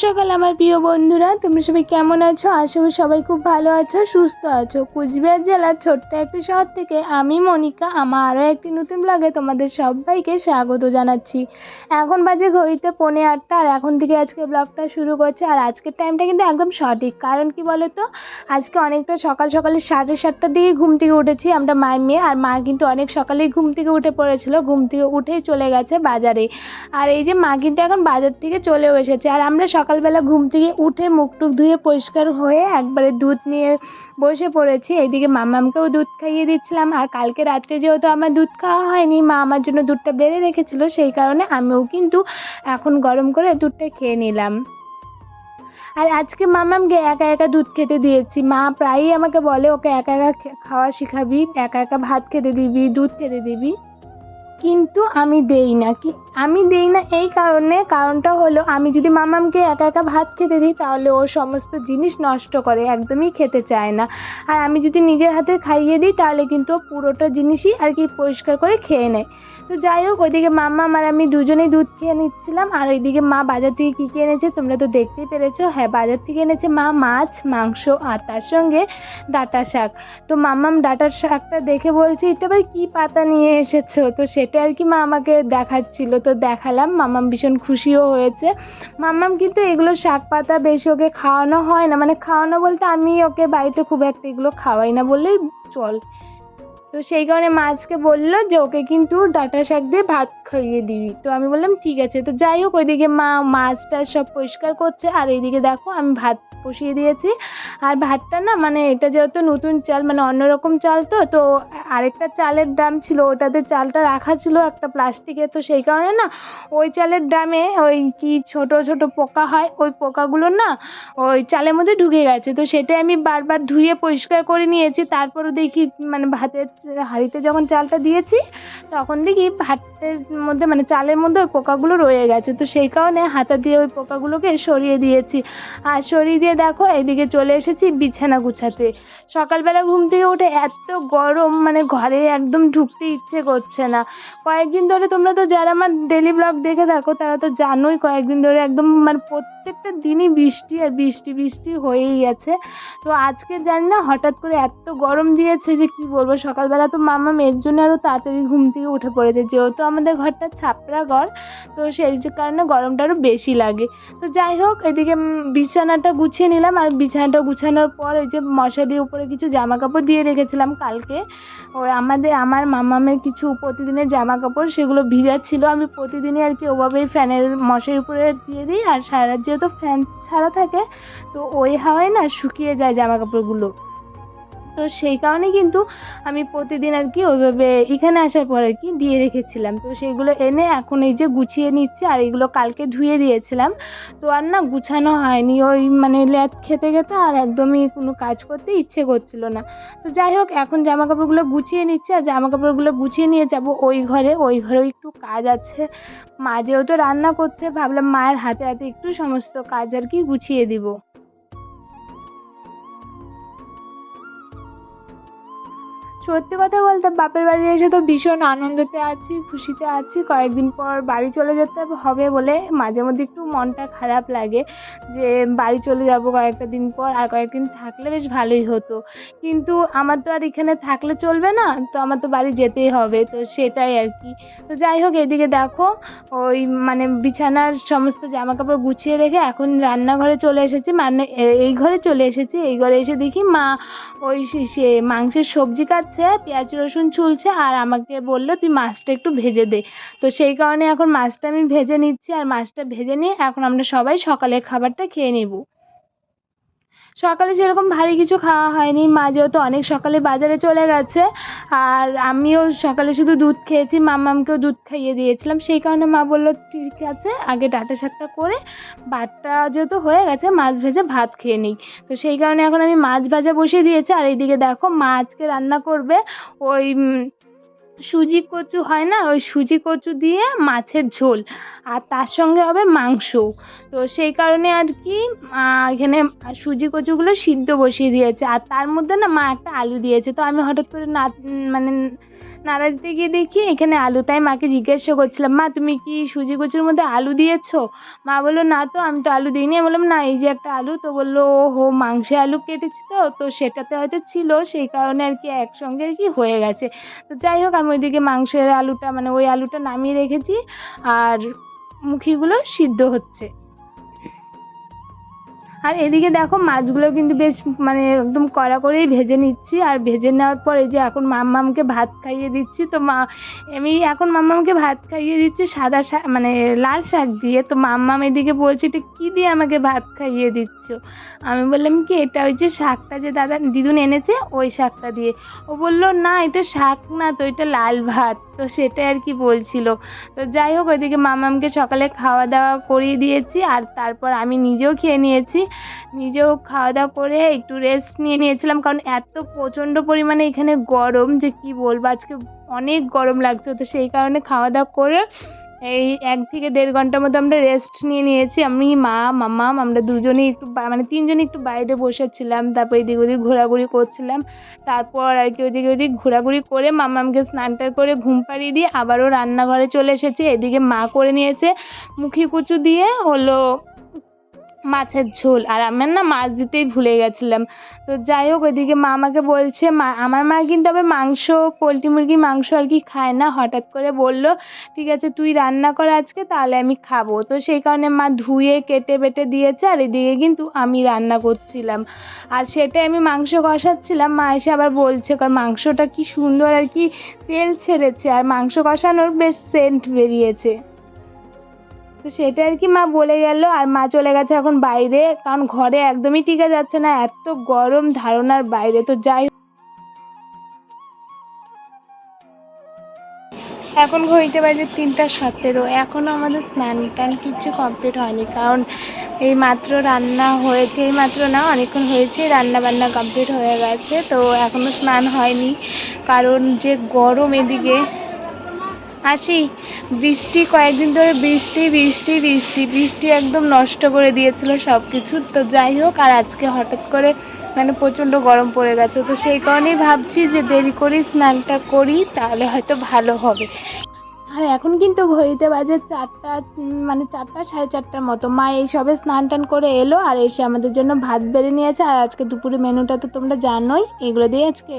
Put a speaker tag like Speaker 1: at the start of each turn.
Speaker 1: সকাল, আমার প্রিয় বন্ধুরা, তোমরা সবাই কেমন আছো? আশা করি সবাই খুব ভালো আছো, সুস্থ আছো। কুচবিহার জেলার ছোট্ট একটি শহর থেকে আমি মনিকা, আমার আরও একটি নতুন ব্লগে তোমাদের সবাইকে স্বাগত জানাচ্ছি। এখন বাজে ঘড়িতে পৌনে আটটা, আর এখন থেকে আজকে ব্লগটা শুরু করছে। আর আজকের টাইমটা কিন্তু একদম সঠিক, কারণ কি বলো তো আজকে অনেকটা সকাল সকালে সাড়ে সাতটার দিকে ঘুম থেকে উঠেছি আমরা মায়ের মেয়ে, আর মা কিন্তু অনেক সকালেই ঘুম থেকে উঠে পড়েছিল, ঘুম থেকে উঠেই চলে গেছে বাজারে। আর এই যে মা কিন্তু এখন বাজার থেকে চলেও এসেছে, আর আমরা সকালবেলা ঘুম থেকে উঠে মুখ টুক ধুয়ে পরিষ্কার হয়ে একবারে দুধ নিয়ে বসে পড়েছি। এইদিকে মামামকেও দুধ খাইয়ে দিচ্ছিলাম। আর কালকে রাত্রে যেহেতু আমার দুধ খাওয়া হয়নি, মা আমার জন্য দুধটা বেড়ে রেখেছিল, সেই কারণে আমিও কিন্তু এখন গরম করে দুধটা খেয়ে নিলাম। আর আজকে মামামকে একা একা দুধ খেতে দিয়েছি। মা প্রায়ই আমাকে বলে, ওকে একা একা খাওয়া শেখাবি, একা একা ভাত খেতে দিবি, দুধ খেতে দিবি। কিন্তু আমি দেই না কি, আমি দেই না এই কারণে, কারণটা হলো আমি যদি মামামকে একা একা ভাত খেতে দিই, তাহলে ও সমস্ত জিনিস নষ্ট করে, একদমই খেতে চায় না। আর আমি যদি নিজের হাতে খাইয়ে দিই, তাহলে কিন্তু পুরোটা জিনিসই আর কি পরিষ্কার করে খেয়ে নেয়। তো যাই হোক, ওইদিকে মাম্মা আর আমি দুজনেই দুধ খেয়ে নিচ্ছিলাম। আর ওইদিকে মা বাজার থেকে কী কী এনেছে তোমরা তো দেখতেই পেরেছ। হ্যাঁ বাজার থেকে এনেছে মা মাছ, মাংস আর তার সঙ্গে ডাঁটা শাক। তো মাম্মাম ডাঁটার শাকটা দেখে বলছে, এটা আবার কী পাতা নিয়ে এসেছ? তো সেটা আর কি মা আমাকে দেখাচ্ছিল। তো দেখালাম, মাম্মাম ভীষণ খুশিও হয়েছে। মাম্মাম কিন্তু এগুলো শাক পাতা বেশি ওকে খাওয়ানো হয় না। মানে খাওয়ানো বলতে আমি ওকে বাড়িতে খুব একটা এগুলো খাওয়াই না বললেই চল। তো সেই কারণে মাছকে বলল যে, ওকে কিন্তু ডাটা শাক দিয়ে ভাত খাইয়ে দিবি। তো আমি বললাম, ঠিক আছে। তো যাই হোক, ওইদিকে মা মাছটা সব পরিষ্কার করছে। আর এইদিকে দেখো, আমি ভাত বসিয়ে দিয়েছি। আর ভাতটা না মানে এটা যেহেতু নতুন চাল মানে অন্যরকম চাল তো তো আরেকটা চালের ড্রাম ছিল, ওটাতে চালটা রাখা ছিল একটা প্লাস্টিকে তো সেই কারণে না ওই চালের ড্রামে ওই কি ছোট ছোট পোকা হয়, ওই পোকাগুলো না ওই চালের মধ্যে ঢুকে গেছে। তো সেটাই আমি বারবার ধুয়ে পরিষ্কার করে নিয়েছি, তারপরও দেখি মানে ভাতের হাঁড়িতে যখন চালটা দিয়েছি, তখন দেখি ভাতের মধ্যে মানে চালের মধ্যে ওই পোকাগুলো রয়ে গেছে। তো সেই কারণে হাতা দিয়ে ওই পোকাগুলোকে সরিয়ে দিয়েছি। আর সরিয়ে দিয়ে দেখো এদিকে চলে এসেছি বিছানা গুছাতে। সকালবেলা ঘুম থেকে উঠে এত গরম মানে ঘরে একদম ঢুকতে ইচ্ছে করছে না। কয়েকদিন ধরে তোমরা তো যারা আমার ডেলি ব্লগ দেখে থাকো, তারা তো জানোই কয়েকদিন ধরে একদম মানে প্রত্যেকটা দিনই বৃষ্টি আর বৃষ্টি বৃষ্টি হয়েই গেছে। তো আজকে জানি না, হঠাৎ করে এত গরম দিয়েছে যে কি বলব? সকালবেলা তো মামা মেয়ের জন্য আরও তাড়াতাড়ি ঘুম থেকে উঠে পড়েছে। যেহেতু আমাদের ঘরটা ছাপড়া ঘর, তো সেই যে কারণে গরমটা আরও বেশি লাগে। তো যাই হোক, এদিকে বিছানাটা গুছিয়ে নিলাম। আর বিছানাটা গুছানোর পর ওই যে মশারির উপরে কিছু জামা কাপড় দিয়ে রেখেছিলাম কালকে। ওই আমাদের, আমার মামামের কিছু প্রতিদিনের জামা কাপড় সেগুলো ভিজা ছিল। আমি প্রতিদিনই আর কি ওভাবেই ফ্যানের মশারির উপরে দিয়ে দিই। আর সারা রাত যেহেতু ফ্যান ছাড়া থাকে তো ওই হাওয়ায় না শুকিয়ে যায় জামা কাপড়গুলো তো সেই কারণে কিন্তু আমি প্রতিদিন আর কি ওইভাবে এখানে আসার পর আর কি দিয়ে রেখেছিলাম। তো সেইগুলো এনে এখন এই যে গুছিয়ে নিচ্ছি আর এগুলো কালকে ধুয়ে দিয়েছিলাম। তো আর না গুছানো হয়নি। ওই মানে ল্যাদ খেতে খেতে আর একদমই কোনো কাজ করতে ইচ্ছে করছিল না। তো যাই হোক, এখন জামা কাপড়গুলো গুছিয়ে নিচ্ছি আর জামা কাপড়গুলো গুছিয়ে নিয়ে যাব ওই ঘরে। ওই ঘরেও একটু কাজ আছে। মা যেহেতু রান্না করছে, ভাবলাম মায়ের হাতে হাতে একটু সমস্ত কাজ আর কি গুছিয়ে দিব। সত্যি কথা বলতে বাপের বাড়ি এসে তো ভীষণ আনন্দতে আছি, খুশিতে আছি। কয়েকদিন পর বাড়ি চলে যেতে হবে বলে মাঝে মধ্যে একটু মনটা খারাপ লাগে যে বাড়ি চলে যাব কয়েকটা দিন পর আর কয়েকদিন থাকলে বেশ ভালোই হতো। কিন্তু আমার তো আর এখানে থাকলে চলবে না, তো আমার তো বাড়ি যেতেই হবে, তো সেটাই আর কি। তো যাই হোক, এদিকে দেখো ওই মানে বিছানার সমস্ত জামা কাপড় গুছিয়ে রেখে এখন রান্নাঘরে চলে এসেছি। মানে এই ঘরে চলে এসেছি। এই ঘরে এসে দেখি মা ওই সে- মাংসের সবজি কাটছে। পেঁয়াজ, রসুন ছুলছে আর আমাকে বলল, তুই মাছটা একটু ভেজে দে। তো সেই কারণে এখন মাছটা আমি ভেজে নিচ্ছি আর মাছটা ভেজে নিয়ে এখন আমরা সবাই সকালের খাবারটা খেয়ে নেব। সকালে সেরকম ভারী কিছু খাওয়া হয়নি। মা যেহেতু অনেক সকালে বাজারে চলে গেছে, আর আমিও সকালে শুধু দুধ খেয়েছি মামামকেও দুধ খাইয়ে দিয়েছিলাম। সেই কারণে মা বলল, ঠিক আছে, আগে ডাঁটা শাকটা করে ভাতটা যেহেতু হয়ে গেছে, মাছ ভেজে ভাত খেয়ে নিই। তো সেই কারণে এখন আমি মাছ ভাজা বসিয়ে দিয়েছি। আর এইদিকে দেখো, মা আজকে রান্না করবে ওই সুজি কচু হয় না, ওই সুজি কচু দিয়ে মাছের ঝোল। আর তার সঙ্গে হবে মাংস। তো সেই কারণে আর কি এখানে সুজি কচুগুলো সিদ্ধ বসিয়ে দিয়েছে। আর তার মধ্যে না মা একটা আলু দিয়েছে। তো আমি হঠাৎ করে না মানে নাড়া দিতে গিয়ে দেখি এখানে আলু। তাই মাকে জিজ্ঞাসা করছিলাম, মা, তুমি কি সুজি কচুর মধ্যে আলু দিয়েছ? মা বলল, না তো, আমি তো আলু দিইনি। আমি বললাম, না, এই যে একটা আলু। তো বলল ও হো মাংসে আলু কেটেছি তো। তো সেটাতে হয়তো ছিল, সেই কারণে আর কি একসঙ্গে আর কি হয়ে গেছে। তো যাই হোক, আমি ওইদিকে মাংসের আলুটা মানে ওই আলুটা নামিয়ে রেখেছি, আর মুখিগুলো সিদ্ধ হচ্ছে। আর এদিকে দেখো মাছগুলো কিন্তু বেশ মানে একদম কড়া করেই ভেজে নিচ্ছি। আর ভেজে নেওয়ার পর এই যে এখন মাম্মামকে ভাত খাইয়ে দিচ্ছি। তো মা, আমি এখন মাম্মামকে ভাত খাইয়ে দিচ্ছি সাদা শাক মানে লাল শাক দিয়ে। তো মাম্মাম এদিকে বলছে, এটা কী দিয়ে আমাকে ভাত খাইয়ে দিচ্ছ? আমি বললাম, কি এটা ওই যে শাকটা যে দাদা, দিদুন এনেছে, ওই শাকটা দিয়ে। ও বলল, না, এটা শাক না, তো এটা লাল ভাত। তো সেটাই আর কি বলছিল। তো যাই হোক, ওইদিকে মামামকে সকালে খাওয়া দাওয়া করিয়ে দিয়েছি। আর তারপর আমি নিজেও খেয়ে নিয়েছি। নিজেও খাওয়া দাওয়া করে একটু রেস্ট নিয়ে নিয়েছিলাম কারণ এত প্রচণ্ড পরিমাণে এখানে গরম যে কি বলব? আজকে অনেক গরম লাগছে। তো সেই কারণে খাওয়া দাওয়া করে এই এক থেকে দেড় ঘণ্টার মতো আমরা রেস্ট নিয়ে নিয়েছি। আমি, মা মামাম আমরা দুজনেই একটু মানে তিনজনে একটু বাইরে বসেছিলাম। তারপর এদিক ওদিক ঘোরাঘুরি করছিলাম। তারপর আর কি ওদিকে ওদিক ঘোরাঘুরি করে মামামকে স্নান টান করে ঘুম পাড়িয়ে দিয়ে আবারও রান্নাঘরে চলে এসেছি। এদিকে মা করে নিয়েছে মুখি কুচু দিয়ে হলো মাছের ঝোল। আর আমার না মাছ দিতেই ভুলে গেছিলাম। তো যাই হোক, ওইদিকে মা আমাকে বলছে, মা, আমার মা কিন্তু আবার মাংস, পোলট্রি মুরগির মাংস আর কি খায় না। হঠাৎ করে বলল, ঠিক আছে, তুই রান্না কর আজকে, তাহলে আমি খাব। তো সেই কারণে মা ধুয়ে, কেটে, বেটে দিয়েছে, আর এদিকে কিন্তু আমি রান্না করছিলাম। আর সেটাই আমি মাংস কষাচ্ছিলাম। মা এসে আবার বলছে কারণ মাংসটা কি সুন্দর আর কি তেল ছেড়েছে। আর মাংস কষানোর বেশ সেন্ট বেরিয়েছে। তো সেটা আর কি মা বলে গেল। আর মা চলে গেছে এখন বাইরে। কারণ ঘরে একদমই টিকা যাচ্ছে না। এত গরম ধারণার বাইরে। তো যাই এখন ঘড়িতে বাজে তিনটা সতেরো। এখনও আমাদের স্নান টান কিচ্ছু কমপ্লিট হয়নি। কারণ এই মাত্র রান্না হয়েছে। এই মাত্র না, অনেকক্ষণ হয়েছে। রান্না বান্না কমপ্লিট হয়ে গেছে। তো এখনও স্নান হয়নি। কারণ যে গরম এদিকে আসি বৃষ্টি, কয়েকদিন ধরে বৃষ্টি বৃষ্টি বৃষ্টি বৃষ্টি একদম নষ্ট করে দিয়েছিল সব কিছু তো যাই হোক, আর আজকে হঠাৎ করে মানে প্রচণ্ড গরম পড়ে গেছে। তো সেই কারণেই ভাবছি যে দেরি করি স্নানটা করি, তাহলে হয়তো ভালো হবে। আর এখন কিন্তু ঘড়িতে বাজে চারটা মানে চারটা, সাড়ে চারটার মতো। মা এই সবে স্নান টান করে এলো আর এসে আমাদের জন্য ভাত বেড়ে নিয়েছে। আর আজকে দুপুরে মেনুটা তো তোমরা জানোই। এগুলো দিয়ে আজকে